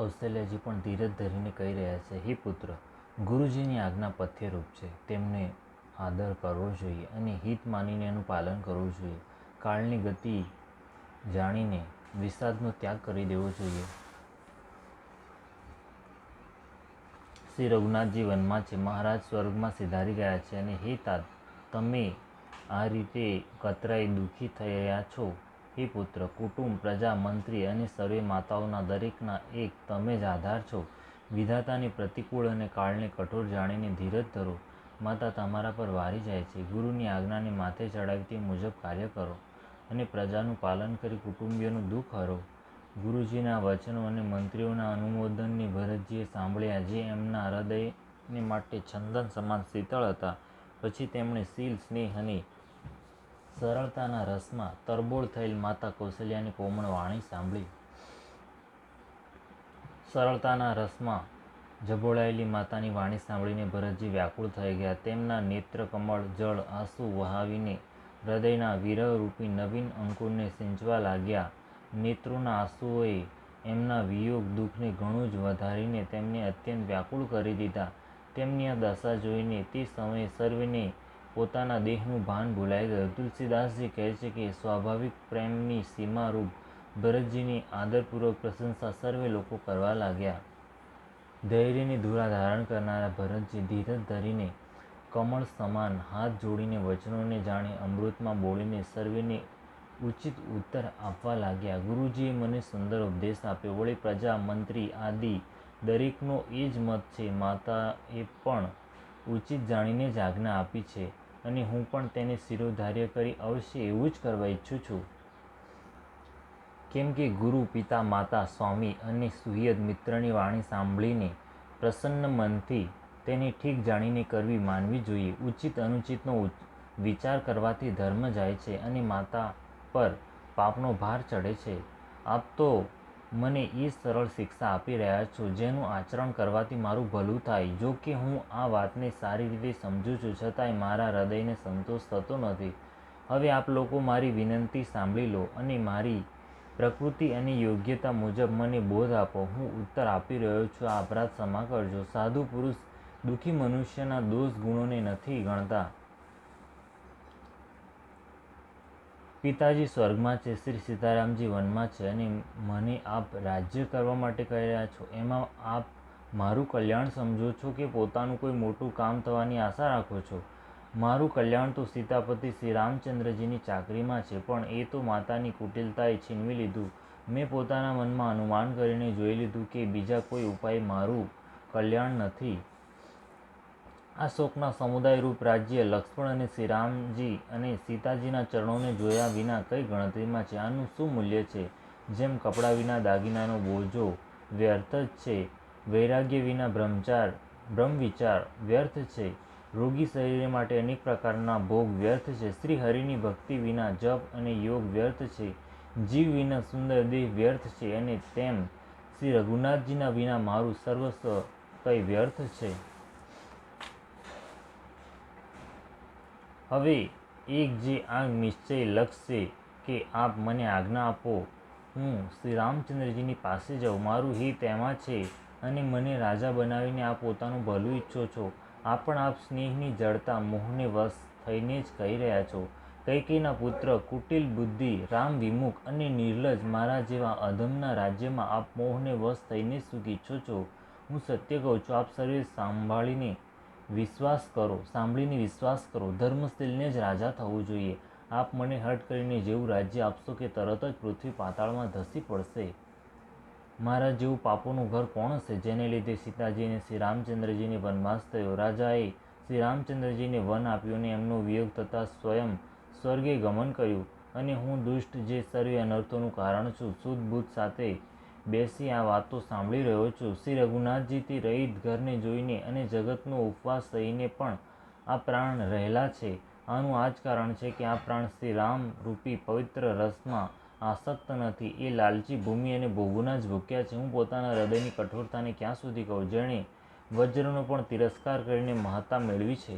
કૌશલ્યજી પણ ધીરજ ધરીને કહી રહ્યા છે, હે પુત્ર, ગુરુજીની આજ્ઞા પથ્યરૂપ છે. તેમને આદર કરવો જોઈએ અને હિત માનીને એનું પાલન કરવું જોઈએ. કાળની ગતિ જાણીને વિષાદનો ત્યાગ કરી દેવો જોઈએ. શ્રી રઘુનાથજી વનમાં છે, મહારાજ સ્વર્ગમાં સિધારી ગયા છે અને હે તાત, તમે આ રીતે કતરાઈ દુઃખી થયા છો? હે પુત્ર, કુટુંબ, પ્રજા, મંત્રી અને સર્વે માતાઓના દરેકના એક તમે જ આધાર છો. વિધાતાની પ્રતિકૂળ અને કાળને કઠોર જાણીને ધીરજ ધરો. માતા તમારા પર વારી જાય છે. ગુરુની આજ્ઞાને માથે ચડાવી તે મુજબ કાર્ય કરો અને પ્રજાનું પાલન કરી કુટુંબીઓનું દુઃખ હરો. ગુરુજીના વચનો અને મંત્રીઓના અનુમોદનની ભરતજીએ સાંભળ્યા જે એમના હૃદયને માટે છંદન સમાન શીતળ હતા. પછી તેમણે શીલ, સ્નેહ અને સરળતાના રસમાં તરબોળ થયેલ માતા કૌશલ્યાની કોમળ વાણી સાંભળી. સરળતાના રસમાં જબોળાયેલી માતાની વાણી સાંભળીને ભરતજી વ્યાકુળ થઈ ગયા. તેમના નેત્ર, કમળ, જળ, આંસુ વહાવીને હૃદયના વિરહરૂપી નવીન અંકુરને સિંચવા લાગ્યા. નેત્રોના આંસુઓએ એમના વિયોગ દુઃખને ઘણું જ વધારીને તેમને અત્યંત વ્યાકુળ કરી દીધા. તેમની આ દશા જોઈને તે સમયે સર્વેને પોતાના દેહનું ભાન ભૂલાઈ ગયું. તુલસીદાસજી કહે છે કે, સ્વાભાવિક પ્રેમની સીમારૂપ ભરતજીની આદરપૂર્વક પ્રશંસા સર્વે લોકો કરવા લાગ્યા. ધૈર્યની ધુરા ધારણ કરનારા ભરતજી ધીરજ ધરીને કમળ સમાન હાથ જોડીને વચનોને જાણે અમૃતમાં બોલીને સર્વેને ઉચિત ઉત્તર આપવા લાગ્યા. ગુરુજીએ મને સુંદર ઉપદેશ આપ્યો. વળી પ્રજા, મંત્રી આદિ, દરેકનો એ જ મત છે. માતાએ પણ ઉચિત જાણીને જ આજ્ઞા આપી છે. અને હું પણ તેને શિરોધાર્ય કરી અવશ્ય એવું જ કરવા ઈચ્છું છું. કેમ કે ગુરુ, પિતા, માતા, સ્વામી અને સુહૃદ મિત્રની વાણી સાંભળીને પ્રસન્ન મનથી તેને ઠીક જાણીને કરવી માનવી જોઈએ. ઉચિત, અનુચિતનો વિચાર કરવાથી ધર્મ જાય છે અને માતા પર પાપનો ભાર ચડે છે. આપ તો મને એ સરળ શિક્ષા આપી રહ્યા છો, જેનું આચરણ કરવાથી મારું ભલું થાય. જો કે હું આ વાતને સારી રીતે સમજું છું, છતાંય મારા હૃદયને સંતોષ થતો નથી. હવે આપ લોકો મારી વિનંતી સાંભળી લો અને મારી પ્રકૃતિ અને યોગ્યતા મુજબ મને બોધ આપો. હું ઉત્તર આપી રહ્યો છું. આ અપરાધ ક્ષમા કરજો. સાધુ પુરુષ દુઃખી મનુષ્યના દોષ ગુણોને નથી ગણતા. પિતાજી સ્વર્ગમાં છે, શ્રી સીતારામજી વનમાં છે અને મને આપ રાજ્ય કરવા માટે કહી રહ્યા છો. એમાં આપ મારું કલ્યાણ સમજો છો કે પોતાનું કોઈ મોટું કામ થવાની આશા રાખો છો? મારું કલ્યાણ તો સીતાપતિ શ્રી રામચંદ્રજીની ચાકરીમાં છે, પણ એ તો માતાની કુટિલતાએ છીનવી લીધું. મેં પોતાના મનમાં અનુમાન કરીને જોઈ લીધું કે બીજા કોઈ ઉપાય મારું કલ્યાણ નથી. આ શોકના સમુદાયરૂપ રાજ્ય લક્ષ્મણ અને શ્રીરામજી અને સીતાજીના ચરણોને જોયા વિના કઈ ગણતરીમાં છે? આનું શું મૂલ્ય છે? જેમ કપડાં વિના દાગીનાનો બોજો વ્યર્થ જ છે, વૈરાગ્ય વિના બ્રહ્મચાર, બ્રહ્મવિચાર વ્યર્થ છે, રોગી શરીર માટે અનેક પ્રકારના ભોગ વ્યર્થ છે શ્રી હરિની ભક્તિ વિના જપ અને યોગ વ્યર્થ છે, જીવ વિના સુંદર દેહ વ્યર્થ છે અને તેમ શ્રી રઘુનાથજીના વિના મારું સર્વસ્વ કંઈ વ્યર્થ છે? હવે એક જે આ નિશ્ચય લક્ષ્ય કે આપ મને આજ્ઞા આપો. હું શ્રી રામચંદ્રજીની પાસે જાઉં. મારું હિત એમાં છે અને મને રાજા બનાવીને આપ પોતાનું ભલું ઈચ્છો છો. આ પણ આપ સ્નેહની જડતા મોહને વશ થઈને જ કહી રહ્યા છો. કૈકેના પુત્ર, કુટિલ બુદ્ધિ, રામ વિમુખ અને નિર્લજ મારા જેવા અધમના રાજ્યમાં આપ મોહને વશ થઈને શું ઈચ્છો છો. હું સત્ય કહું છું, આપ સર્વે સાંભળીને વિશ્વાસ કરો, સાંભળીને વિશ્વાસ કરો. ધર્મશીલને જ રાજા થવું જોઈએ. આપ મને હટ કરીને જેવું રાજ્ય આપશો કે તરત જ પૃથ્વી પાતાળમાં ધસી પડશે. મારા જેવું પાપોનું ઘર કોણ હશે? જેને લીધે સીતાજીને શ્રી રામચંદ્રજીને વનવાસ થયો. રાજાએ શ્રી રામચંદ્રજીને વન આપ્યું અને એમનો વિયોગ થતાં સ્વયં સ્વર્ગે ગમન કર્યું. અને હું દુષ્ટ જે સર્વે અનર્થોનું કારણ છું, સુદબુદ્ધ બુદ્ધ સાથે બેસી આ વાતો સાંભળી રહ્યો છું. શ્રી રઘુનાથજીથી રહિત ઘરને જોઈને અને જગતનો ઉપવાસ થઈને પણ આ પ્રાણ રહેલા છે. આનું આ જ કારણ છે કે આ પ્રાણ શ્રી રામ રૂપી પવિત્ર રસમાં આસક્ત નથી. એ લાલચી ભૂમિ અને ભોગુના જ ભૂક્યા છે. હું પોતાના હૃદયની કઠોરતાને ક્યાં સુધી કહું? જેણે વજ્રનો પણ તિરસ્કાર કરીને મહત્તા મેળવી છે.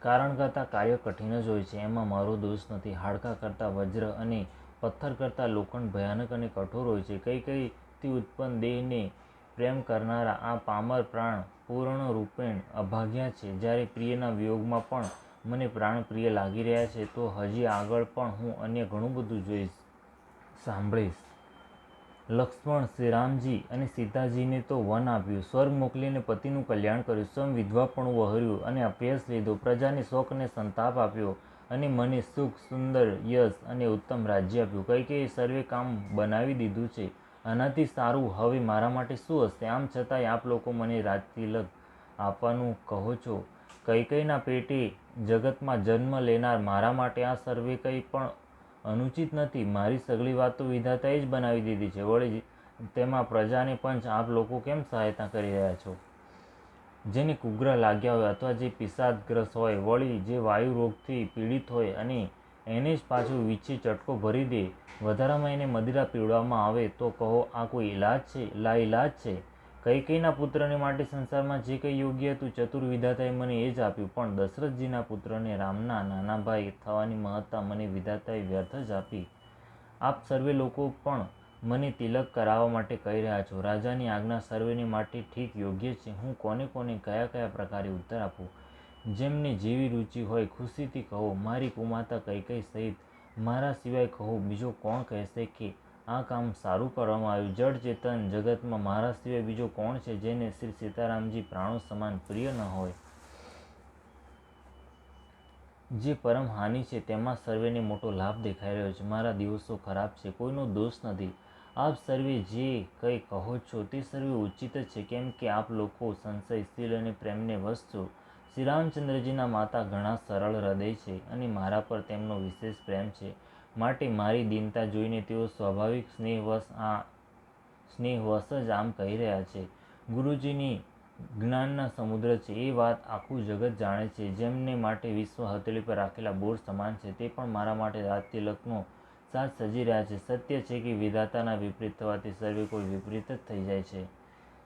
કારણ કરતાં કાર્ય કઠિન જ હોય છે. એમાં મારો દોષ નથી. હાડકા કરતાં વજ્ર અને પથ્થર કરતાં લોખંડ ભયાનક અને કઠોર હોય છે. કઈ કઈથી ઉત્પન્ન દેહને પ્રેમ કરનારા આ પામર પ્રાણ પૂર્ણ રૂપેણ અભાગ્યા છે. જ્યારે પ્રિયના વિયોગમાં પણ મને પ્રાણ પ્રિય લાગી રહ્યા છે, તો હજી આગળ પણ હું અન્ય ઘણું બધું જોઈશ, સાંભળીશ. લક્ષ્મણ શ્રીરામજી અને સીતાજીને તો વન આપ્યું. સ્વર્ગ મોકલીને પતિનું કલ્યાણ કર્યું. સ્વયં વિધવાપણું વહર્યું અને અભ્યાસ લીધો. પ્રજાને શોક અને સંતાપ આપ્યો. અને મને સુખ, સુંદર, યશ અને ઉત્તમ રાજ્ય આપ્યું. કઈ કઈ સર્વે કામ બનાવી દીધું છે. આનાથી સારું. હવે મારા માટે શું હશે? આમ છતાંય આપ લોકો મને રાજતિલક આપવાનું કહો છો. કઈ કઈના પેટે જગતમાં જન્મ લેનાર મારા માટે આ સર્વે કંઈ પણ અનુચિત નથી. મારી સગળી વાત તો વિધાતાએ જ બનાવી દીધી છે. વળી તેમાં પ્રજાને પંચ આપ લોકો કેમ સહાયતા કરી રહ્યા છો? જેને કુગ્ર લાગ્યા હોય અથવા જે પિસાદગ્રસ્ત હોય, વળી જે વાયુ રોગથી પીડિત હોય અને એને જ પાછું વીછી, ચટકો ભરી દે, વધારામાં એને મદિરા પીવડાવવામાં આવે, તો કહો, આ કોઈ ઇલાજ છે? લા ઇલાજ છે? કઈ કઈના પુત્રને માટે સંસારમાં જે કંઈ યોગ્ય હતું ચતુર વિધાતાએ મને એ જ આપ્યું, પણ દશરથજીના પુત્રને રામના નાના ભાઈ થવાની મહત્તા મને વિધાતાએ વ્યર્થ જ આપી. આપ સર્વે લોકો પણ મને તિલક કરાવવા માટે કહી રહ્યા છો. રાજાની આજ્ઞા સર્વેની માટે ઠીક યોગ્ય છે. હું કોને કોને કયા કયા પ્રકારે ઉત્તર આપું? જેમને જેવી રુચિ હોય ખુશીથી કહો, મારી કુમાતા કઈ કઈ સહિત મારા સિવાય કહો. બીજો કોણ કહેશે કે, આ કામ સારું કરવામાં આવ્યું. જડ ચેતન જગતમાં મારા સિવાય બીજો કોણ છે જેને શ્રી સીતારામજી પ્રાણો સમાન પ્રિય ન હોય? જે પરમ હાનિ છે, તેમાં સર્વેને મોટો લાભ દેખાઈ રહ્યો છે. મારા દિવસો ખરાબ છે. કોઈનો દોષ નથી. આપ સર્વે જે કંઈ કહો છો તે સર્વે ઉચિત છે, કેમ કે આપ લોકો સંશયશીલ અને પ્રેમને વસ્તુ શ્રી રામચંદ્રજીના માતા ઘણા સરળ હૃદય છે અને મારા પર તેમનો વિશેષ પ્રેમ છે. માટે મારી દીનતા જોઈને તેઓ સ્વાભાવિક સ્નેહવશ આ સ્નેહવશ જ આમ કહી રહ્યા છે. ગુરુજીની જ્ઞાનના સમુદ્ર છે, એ વાત આખું જગત જાણે છે. જેમને માટે વિશ્વ હથેળી પર રાખેલા બોર સમાન છે, તે પણ મારા માટે રાજતિલકનો સાથ સજી રહ્યા છે. સત્ય છે કે વિધાતાના વિપરીત થવાથી સર્વે કોઈ વિપરીત જ થઈ જાય છે.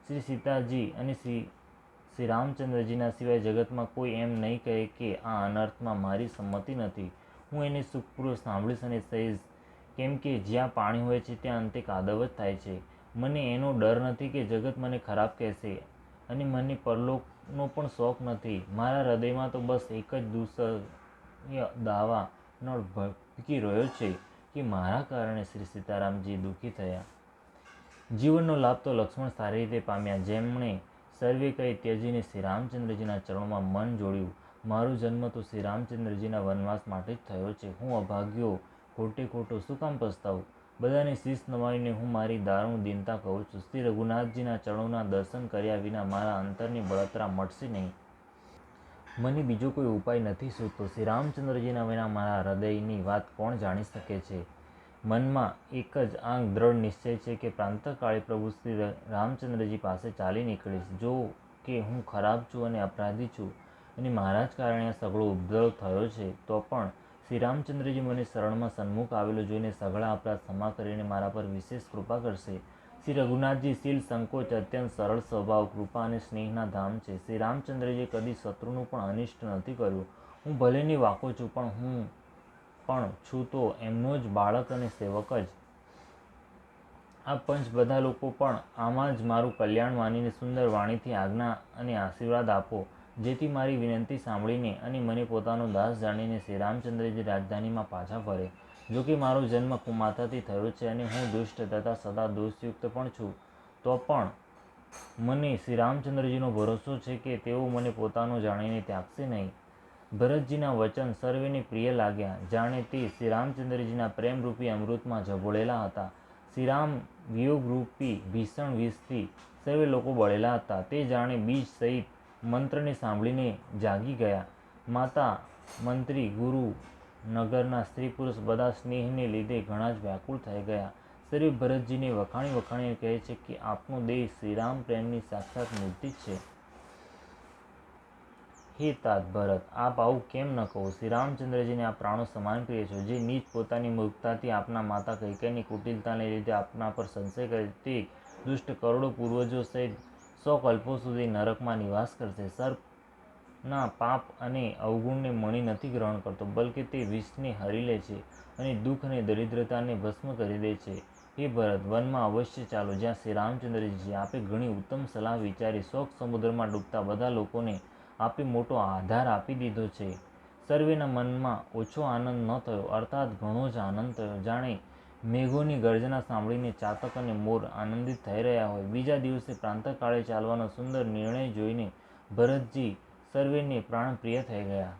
શ્રી સીતાજી અને શ્રી શ્રી રામચંદ્રજીના સિવાય જગતમાં કોઈ એમ નહીં કહે કે આ અનર્થમાં મારી સંમતિ નથી. હું એને સુખપૂર્વક સાંભળીશ અને સહીશ. કેમ કે જ્યાં પાણી હોય છે, ત્યાં અંતે કાદવ જ થાય છે. મને એનો ડર નથી કે જગત મને ખરાબ કહેશે અને મને પરલોકનો પણ શોખ નથી. મારા હૃદયમાં તો બસ એક જ દુસર દાવાનો ભટકી રહ્યો છે. કે મારા કારણે શ્રી સીતારામજી દુઃખી થયા. જીવનનો લાભ તો લક્ષ્મણ સારી રીતે પામ્યા. જેમણે સર્વે કહી ત્યજીને શ્રી રામચંદ્રજીના ચરણોમાં મન જોડ્યું. મારો જન્મ તો શ્રી રામચંદ્રજીના વનવાસ માટે જ થયો છે. હું અભાગ્યો ખોટે ખોટો શું કામ પસ્તાવું? બધાને શીશ નમાવીને હું મારી દારૂણ દિનતા કહું છું. શ્રી રઘુનાથજીના ચરણોના દર્શન કર્યા વિના મારા અંતરની બળતરા મટશે નહીં. મને બીજો કોઈ ઉપાય નથી સૂતો. શ્રી રામચંદ્રજીના વિના મારા હૃદયની વાત કોણ જાણી શકે છે? મનમાં એક જ આંગ દ્રઢ નિશ્ચય છે કે પ્રાંતકાળે પ્રભુ શ્રી રામચંદ્રજી પાસે ચાલી નીકળીશ જો કે હું ખરાબ છું અને અપરાધી છું અને મારા જ કારણે આ સઘળો ઉપદ્રવ થયો છે, તો પણ શ્રી રામચંદ્રજી મને શરણમાં સન્મુખ આવેલો જોઈને સઘળા અપરાધ ક્ષમા કરીને મારા પર વિશેષ કૃપા કરશે. શ્રી રઘુનાથજી શીલ સંકોચ અત્યંત સરળ સ્વભાવ, કૃપા અને સ્નેહના ધામ છે. શ્રી રામચંદ્રજીએ કદી શત્રુનું પણ અનિષ્ટ નથી કર્યું. હું ભલેની વાકો છું, પણ હું પણ છું તો એમનો જ બાળક અને સેવક જ. આ પંચ બધા લોકો પણ આમાં જ મારું કલ્યાણ માનીને સુંદર વાણીથી આજ્ઞા અને આશીર્વાદ આપો. જેથી મારી વિનંતી સાંભળીને અને મને પોતાનો દાસ જાણીને શ્રી રામચંદ્રજી રાજધાનીમાં પાછા ફરે. જો કે મારો જન્મ કુમાતાથી થયો છે અને હું દુષ્ટ તથા સદા દોષયુક્ત પણ છું, તો પણ મને શ્રી રામચંદ્રજીનો ભરોસો છે કે તેઓ મને પોતાનો જાણીને ત્યાગશે નહીં. ભરતજીના વચન સર્વેને પ્રિય લાગ્યા, જાણે તે શ્રી રામચંદ્રજીના પ્રેમરૂપી અમૃતમાં ઝબોળેલા હતા. શ્રીરામ વિયોગરૂપી ભીષણ વિષથી સર્વે લોકો બળેલા હતા. તે જાણે બીજ સહિત મંત્રને સાંભળીને જાગી ગયા. માતા, મંત્રી, ગુરુ નગરના સ્ત્રી પુરુષ બધા સ્નેહને લીધે ઘણા જ વ્યાકુળ થઈ ગયા. શ્રી ભરતજીને વખાણી વખાણીને કહે છે કે, આપનો દેહ શ્રીરામ પ્રેમની સાક્ષાત મૂર્તિ છે. હે તાત ભરત, આપ આવું કેમ ન કહો? શ્રી રામચંદ્રજીને આ પ્રાણો સમાન પ્રિય છો. જે નીચ પોતાની મૂર્ખતાથી આપના માતા કૈકેની કુટિલતાને લીધે આપના પર સંશય કરે તે દુષ્ટ કરોડો પૂર્વજો સહિત સો કલ્પો સુધી નરકમાં નિવાસ કરશે. સર્પના પાપ અને અવગુણને મણી નથી ગ્રહણ કરતો, બલકે તે વિષને હરી લે છે અને દુઃખ અને દરિદ્રતાને ભસ્મ કરી દે છે. હે ભરત, વનમાં અવશ્ય ચાલો, જ્યાં શ્રી રામચંદ્રજી આપે ઘણી ઉત્તમ સલાહ વિચારી શોક સમુદ્રમાં ડૂબતા બધા લોકોને આપે મોટો આધાર આપી દીધો છે. સર્વેના મનમાં ઓછો આનંદ ન થયો, અર્થાત ઘણો જ આનંદ થયો. જાણે મેઘોની ગર્જના સાંભળીને ચાતક અને મોર આનંદિત થઈ રહ્યા હોય. બીજા દિવસે પ્રાંતકાળે ચાલવાનો સુંદર નિર્ણય જોઈને ભરતજી સર્વેને પ્રાણપ્રિય થઈ ગયા.